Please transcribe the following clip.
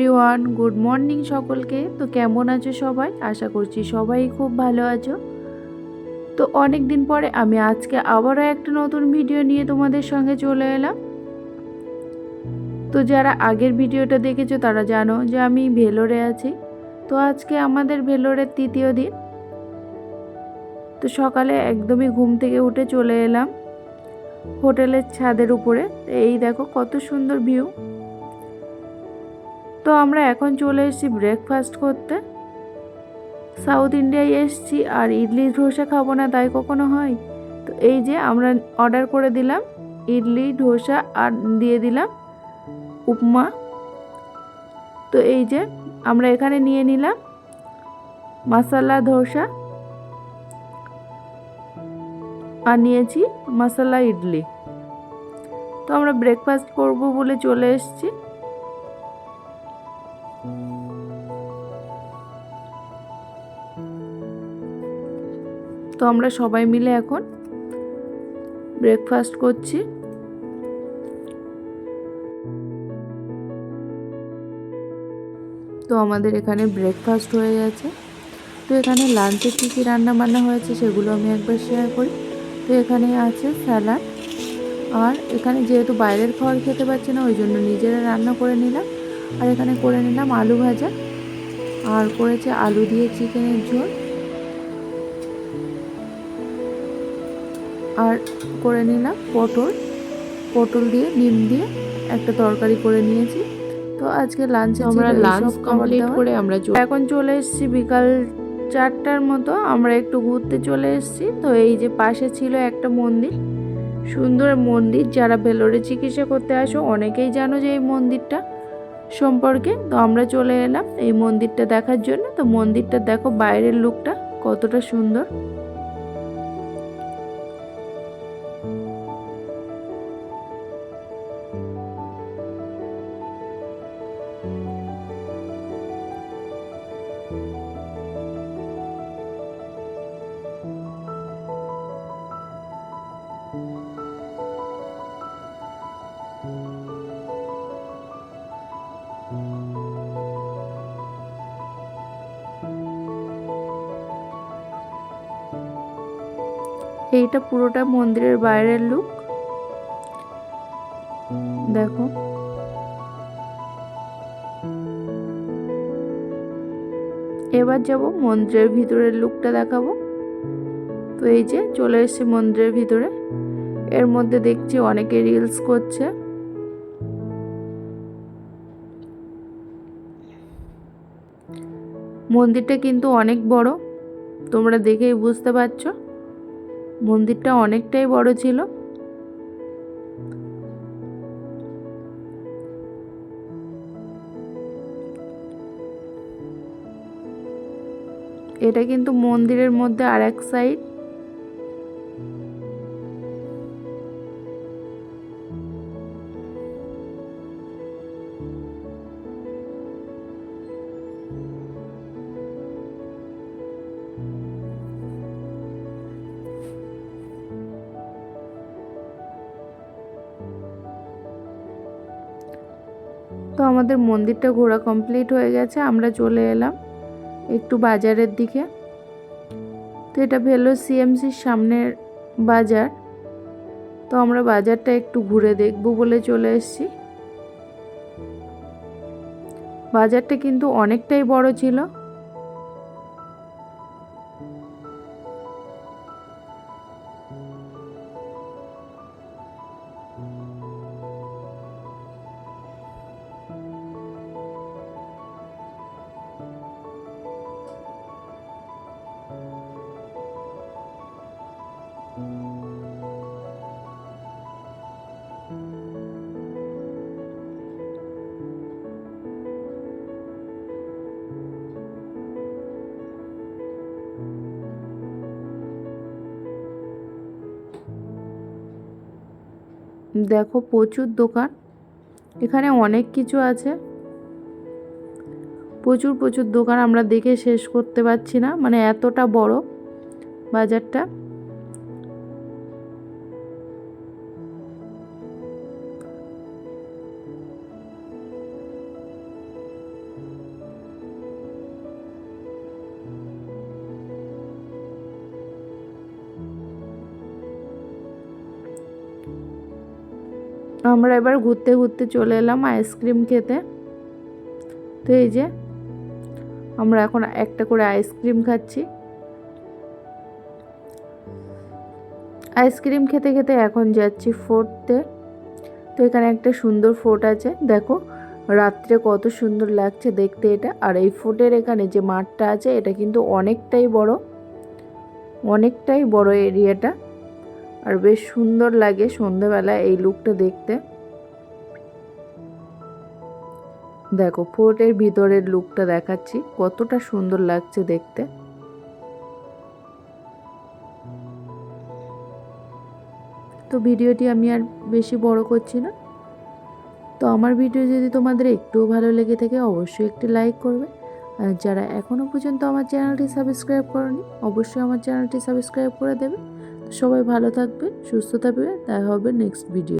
Everyone good morning সকলকে। তো কেমন আছো সবাই? আশা করছি সবাই খুব ভালো আছো। তো অনেক দিন পরে আমি আজকে আবারও একটা নতুন ভিডিও নিয়ে তোমাদের সঙ্গে চলে এলাম। তো যারা আগের ভিডিওটা দেখেছ তারা জানো যে আমি ভেলোরে আছি। তো আজকে আমাদের ভেলোরের তৃতীয় দিন। তো সকালে একদমই ঘুম থেকে উঠে চলে এলাম। হোটেলের ছাদের উপরে। এই দেখো কত সুন্দর ভিউ তো আমরা এখন চলে এসেছি ব্রেকফাস্ট করতে। সাউথ ইন্ডিয়ায় এসেছি আর ইডলি ধোসা খাব না, তাই কখনো হয়? তো এই যে আমরা অর্ডার করে দিলাম, ইডলি, ধোসা আর দিয়ে দিলাম উপমা। তো এই যে আমরা এখানে নিয়ে নিলাম মশলা ধোসা। আর নিয়েছি মশলা ইডলি। তো আমরা ব্রেকফাস্ট করব বলে চলে এসেছি। তো আমরা সবাই মিলে এখন ব্রেকফাস্ট করছি। তো আমাদের এখানে ব্রেকফাস্ট হয়ে গেছে। তো এখানে লাঞ্চে কী কী রান্না বান্না হয়েছে সেগুলো আমি একবার শেয়ার করি। তো এখানে আছে স্যালাড আর এখানে যেহেতু বাইরের খাবার খেতে পাচ্ছি না, ওই জন্য নিজেরা রান্না করে নিলাম। আর এখানে করে নিলাম আলু ভাজা। আর করেছে আলু দিয়ে চিকেনের ঝোল। আর করে নিলাম পটল। পটল দিয়ে ডিম দিয়ে একটা তরকারি করে নিয়েছি। তো আজকে লাঞ্চে আমরা লাঞ্চ কমপ্লিট করে আমরা এখন চলে এসেছি বিকাল চারটার মতো। আমরা একটু ঘুরতে চলে এসেছি। তো এই যে পাশে ছিল একটা মন্দির। সুন্দর মন্দির। যারা ভেলোরে চিকিৎসা করতে আসো অনেকেই জানো যে এই মন্দিরটা সম্পর্কে। তো আমরা চলে এলাম এই মন্দিরটা দেখার জন্য। তো মন্দিরটা দেখো বাইরের লুকটা কতটা সুন্দর। এইটা পুরোটা মন্দিরের বাইরের লুক দেখো। এবার যাব মন্দিরের ভিতরের লুকটা দেখাবো। তো এই যে চলে এসেছি মন্দিরের ভিতরে। এর মধ্যে দেখছি অনেকে রিলস করছে। মন্দিরটা কিন্তু অনেক বড়। তোমরা দেখেই বুঝতে পারছ। মন্দিরটা অনেকটাই বড় ছিল। এটা কিন্তু মন্দিরের মধ্যে আর এক সাইড আমাদের মন্দিরটা ঘোরা কমপ্লিট হয়ে গেছে, আমরা চলে এলাম একটু বাজারের দিকে। তো এটা ভেলো সিএমসির সামনের বাজার। তো আমরা বাজারটা একটু ঘুরে দেখব বলে চলে এসেছি। বাজারটা কিন্তু অনেকটাই বড় ছিল। দেখো প্রচুর দোকান। এখানে অনেক কিছু আছে। প্রচুর প্রচুর দোকান আমরা দেখে শেষ করতে পারছি না। মানে এতটা বড় বাজারটা। আমরা এবার ঘুরতে ঘুরতে চলে এলাম আইসক্রিম খেতে। তো এই যে, আমরা এখন একটা করে আইসক্রিম খাচ্ছি। আইসক্রিম খেতে খেতে এখন যাচ্ছি ফোর্টতে। তো এখানে একটা সুন্দর ফোর্ট আছে। দেখো, রাত্রে কত সুন্দর লাগছে দেখতে এটা। আর এই ফোর্টের এখানে যে মাঠটা আছে, এটা কিন্তু অনেকটাই বড়। অনেকটাই বড় এরিয়াটা। আর বেশ সুন্দর লাগে সন্ধেবেলায় এই লুকটা দেখতে। দেখো, ফোর্টের ভিতরের লুকটা দেখাচ্ছি, কতটা সুন্দর লাগছে দেখতে। তো ভিডিওটি আমি আর বেশি বড় করছি না। তো আমার ভিডিও যদি তোমাদের একটুও ভালো লেগে থাকে, অবশ্যই একটি লাইক করবে। আর যারা এখনও পর্যন্ত আমার চ্যানেলটি সাবস্ক্রাইব করনি, অবশ্যই আমার চ্যানেলটি সাবস্ক্রাইব করে দেবে। সবাই ভালো থাকবে সুস্থ থাকবে দেখা হবে নেক্সট ভিডিও